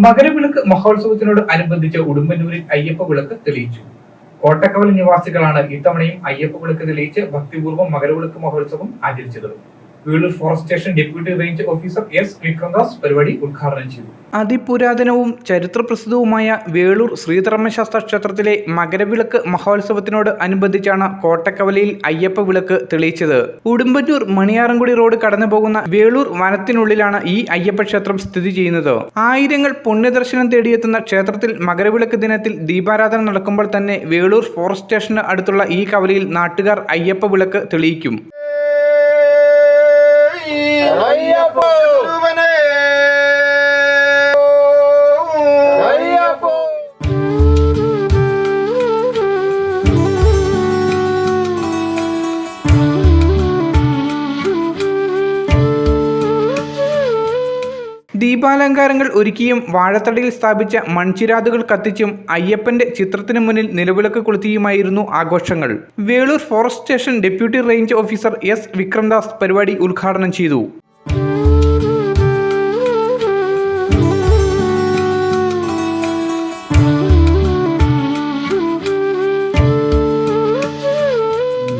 മകരവിളക്ക് മഹോത്സവത്തിനോട് അനുബന്ധിച്ച് ഉടുമ്പന്നൂരിൽ അയ്യപ്പ വിളക്ക് തെളിയിച്ചു. കോട്ടക്കവൽ നിവാസികളാണ് ഇത്തവണയും അയ്യപ്പ വിളക്ക് തെളിയിച്ച് ഭക്തിപൂർവം മകരവിളക്ക് മഹോത്സവം ആചരിച്ചത്. Velur forest station range officer S Vikramdas അതിപുരാതനവും ചരിത്രപ്രസിദ്ധവുമായ വേളൂർ ശ്രീധർമ്മശാസ്ത്ര ക്ഷേത്രത്തിലെ മകരവിളക്ക് മഹോത്സവത്തിനോട് അനുബന്ധിച്ചാണ് കോട്ടക്കവലയിൽ അയ്യപ്പ വിളക്ക് തെളിയിച്ചത്. ഉടുമ്പന്നൂർ മണിയാറൻകുടി റോഡ് കടന്നു പോകുന്ന വേളൂർ വനത്തിനുള്ളിലാണ് ഈ അയ്യപ്പ ക്ഷേത്രം സ്ഥിതി ചെയ്യുന്നത്. ആയിരങ്ങൾ പുണ്യദർശനം തേടിയെത്തുന്ന ക്ഷേത്രത്തിൽ മകരവിളക്ക് ദിനത്തിൽ ദീപാരാധന നടക്കുമ്പോൾ തന്നെ വേളൂർ ഫോറസ്റ്റ് സ്റ്റേഷന് അടുത്തുള്ള ഈ കവലയിൽ നാട്ടുകാർ അയ്യപ്പ വിളക്ക് തെളിയിക്കും. അയ്യപ്പോ ദീപാലങ്കാരങ്ങൾ ഒരുക്കിയും വാഴത്തടിയിൽ സ്ഥാപിച്ച മൺചിരാതുകൾ കത്തിച്ചും അയ്യപ്പന്റെ ചിത്രത്തിന് മുന്നിൽ നിലവിളക്ക് കൊളുത്തിയുമായിരുന്നു ആഘോഷങ്ങൾ. Velur forest station deputy range officer S. Vikramdas പരിപാടി ഉദ്ഘാടനം ചെയ്തു.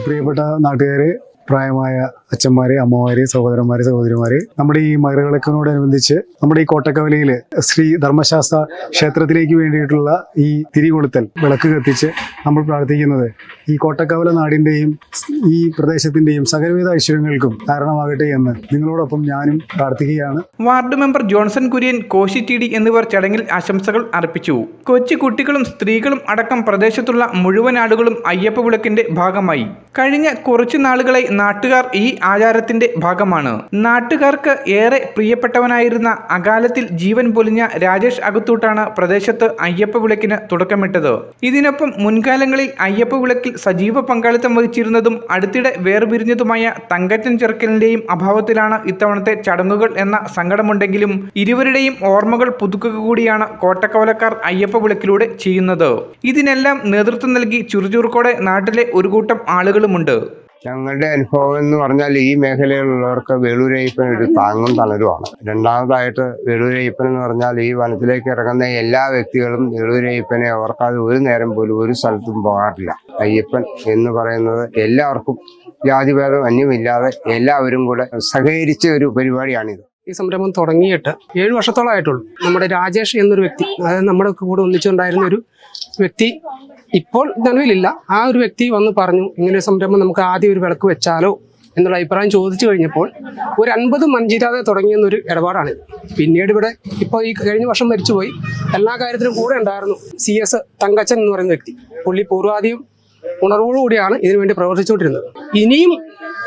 പ്രിയപ്പെട്ട നാട്ടുകാരെ പ്രായമായ അച്ഛന്മാരെ അമ്മമാരെ സഹോദരന്മാരെ സഹോദരിമാരെ നമ്മുടെ ഈ മകരവിളക്കിനോടനുബന്ധിച്ച് നമ്മുടെ ഈ കോട്ടക്കവലയിൽ ശ്രീ ധർമ്മശാസ്ത്ര ക്ഷേത്രത്തിലേക്ക് വേണ്ടിയിട്ടുള്ള ഈ തിരികൊളുത്തൽ വിളക്ക് കത്തിച്ച് നമ്മൾ പ്രാർത്ഥിക്കുന്നത്. ഈ കോട്ടക്കവല നാടിന്റെയും ഈ പ്രദേശത്തിന്റെയും സകലവിധ ഐശ്വര്യങ്ങൾക്കും കാരണമാകട്ടെ എന്ന് നിങ്ങളോടൊപ്പം ഞാനും പ്രാർത്ഥിക്കുകയാണ്. Ward member Johnson Kurian Koshy T D എന്നിവർ ചടങ്ങിൽ ആശംസകൾ അർപ്പിച്ചു. കൊച്ചു കുട്ടികളും സ്ത്രീകളും അടക്കം പ്രദേശത്തുള്ള മുഴുവൻ ആളുകളും അയ്യപ്പ വിളക്കിന്റെ ഭാഗമായി. കഴിഞ്ഞ കുറച്ചു നാളുകളായി നാട്ടുകാർ ഈ ആചാരത്തിന്റെ ഭാഗമാണ്. നാട്ടുകാർക്ക് ഏറെ പ്രിയപ്പെട്ടവനായിരുന്ന അകാലത്തിൽ ജീവൻ പൊലിഞ്ഞ രാജേഷ് അകത്തൂട്ടാണ് പ്രദേശത്ത് അയ്യപ്പ വിളക്കിന് തുടക്കമിട്ടത്. ഇതിനൊപ്പം മുൻകാലങ്ങളിൽ അയ്യപ്പ വിളക്കിൽ സജീവ പങ്കാളിത്തം വഹിച്ചിരുന്നതും അടുത്തിടെ വേർപിരിഞ്ഞതുമായ തങ്കച്ചൻ ചെറുക്കലിന്റെയും അഭാവത്തിലാണ് ഇത്തവണത്തെ ചടങ്ങുകൾ എന്ന സങ്കടമുണ്ടെങ്കിലും ഇരുവരുടെയും ഓർമ്മകൾ പുതുക്കുക കൂടിയാണ് കോട്ടക്കവലക്കാർ അയ്യപ്പ വിളക്കിലൂടെ ചെയ്യുന്നത്. ഇതിനെല്ലാം നേതൃത്വം നൽകി ചുറുചുറുക്കോടെ നാട്ടിലെ ഒരു കൂട്ടം ആളുകളുമുണ്ട്. ഞങ്ങളുടെ അനുഭവം എന്ന് പറഞ്ഞാൽ ഈ മേഖലയിലുള്ളവർക്ക് വേളൂരയ്യപ്പൻ ഒരു താങ്ങും തണലുമാണ്. രണ്ടാമതായിട്ട് വേളൂരയ്യപ്പൻ എന്ന് പറഞ്ഞാൽ ഈ വനത്തിലേക്ക് ഇറങ്ങുന്ന എല്ലാ വ്യക്തികളും വേളൂരയ്യപ്പനെ ഓർക്കാതെ ഒരു നേരം പോലും ഒരു സ്ഥലത്തും പോകാറില്ല. അയ്യപ്പൻ എന്ന് പറയുന്നത് എല്ലാവർക്കും ജാതിഭേദം അന്യമില്ലാതെ എല്ലാവരും കൂടെ സഹകരിച്ച ഒരു പരിപാടിയാണിത്. ഈ സംരംഭം തുടങ്ങിയിട്ട് ഏഴ് വർഷത്തോളമായിട്ടുള്ളൂ നമ്മുടെ രാജേഷ് എന്നൊരു വ്യക്തി അതായത് നമ്മുടെ കൂടെ ഒന്നിച്ചുണ്ടായിരുന്ന ഒരു വ്യക്തി ഇപ്പോൾ നിലവിലില്ല. ആ ഒരു വ്യക്തി വന്ന് പറഞ്ഞു ഇങ്ങനെ ഒരു സംരംഭം നമുക്ക് ആദ്യം ഒരു വിളക്ക് വെച്ചാലോ? എന്നുള്ള അഭിപ്രായം ചോദിച്ചു കഴിഞ്ഞപ്പോൾ ഒരു അൻപത് മഞ്ചിരാതെ തുടങ്ങിയെന്നൊരു ഇടപാടാണിത്. പിന്നീട് ഇവിടെ ഇപ്പോൾ ഈ കഴിഞ്ഞ വർഷം മരിച്ചുപോയി. എല്ലാ കാര്യത്തിലും കൂടെ ഉണ്ടായിരുന്നു സി എസ് തങ്കച്ചൻ എന്ന് പറയുന്ന വ്യക്തി. പുള്ളി പൂർവാധികം ഉണർവോടുകൂടിയാണ് ഇതിനുവേണ്ടി പ്രവർത്തിച്ചുകൊണ്ടിരുന്നത്. ഇനിയും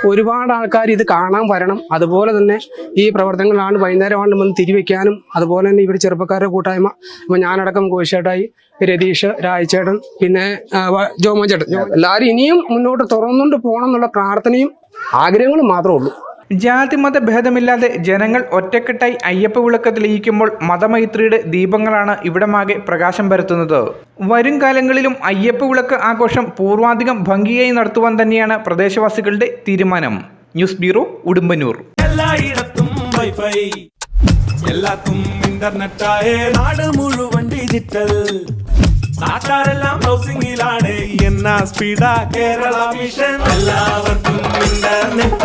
ഒരുപാട് ആൾക്കാർ ഇത് കാണാൻ വരണം. അതുപോലെ തന്നെ ഈ പ്രവർത്തനങ്ങളാണ് വൈകുന്നേരമാണ് വന്ന് തിരിവെക്കാനും അതുപോലെ തന്നെ ഇവിടെ ചെറുപ്പക്കാരുടെ കൂട്ടായ്മ. ഇപ്പൊ ഞാനടക്കം കോശേട്ടായി രതീഷ് രായച്ചേട്ടൻ പിന്നെ ജോമോൻ ചേട്ടൻ. എല്ലാവരും ഇനിയും മുന്നോട്ട് തുറന്നുകൊണ്ട് പോകണം എന്നുള്ള പ്രാർത്ഥനയും ആഗ്രഹങ്ങളും മാത്രമേ ഉള്ളൂ. ജാതിമത ഭേദമില്ലാതെ ജനങ്ങൾ ഒറ്റക്കെട്ടായി അയ്യപ്പ വിളക്ക് തെളിയിക്കുമ്പോൾ മതമൈത്രിയുടെ ദീപങ്ങളാണ് ഇവിടമാകെ പ്രകാശം പരത്തുന്നത്. വരും കാലങ്ങളിലും അയ്യപ്പ വിളക്ക് ആഘോഷം പൂർവാധികം ഭംഗിയായി നടത്തുവാൻ തന്നെയാണ് പ്രദേശവാസികളുടെ തീരുമാനം. News bureau Udumbannoor. വൈഫൈ നാട് മുഴുവൻ എന്നാ സ്പീഡാ കേരള മിഷൻ എല്ലാവർക്കും ഇന്റർനെറ്റാ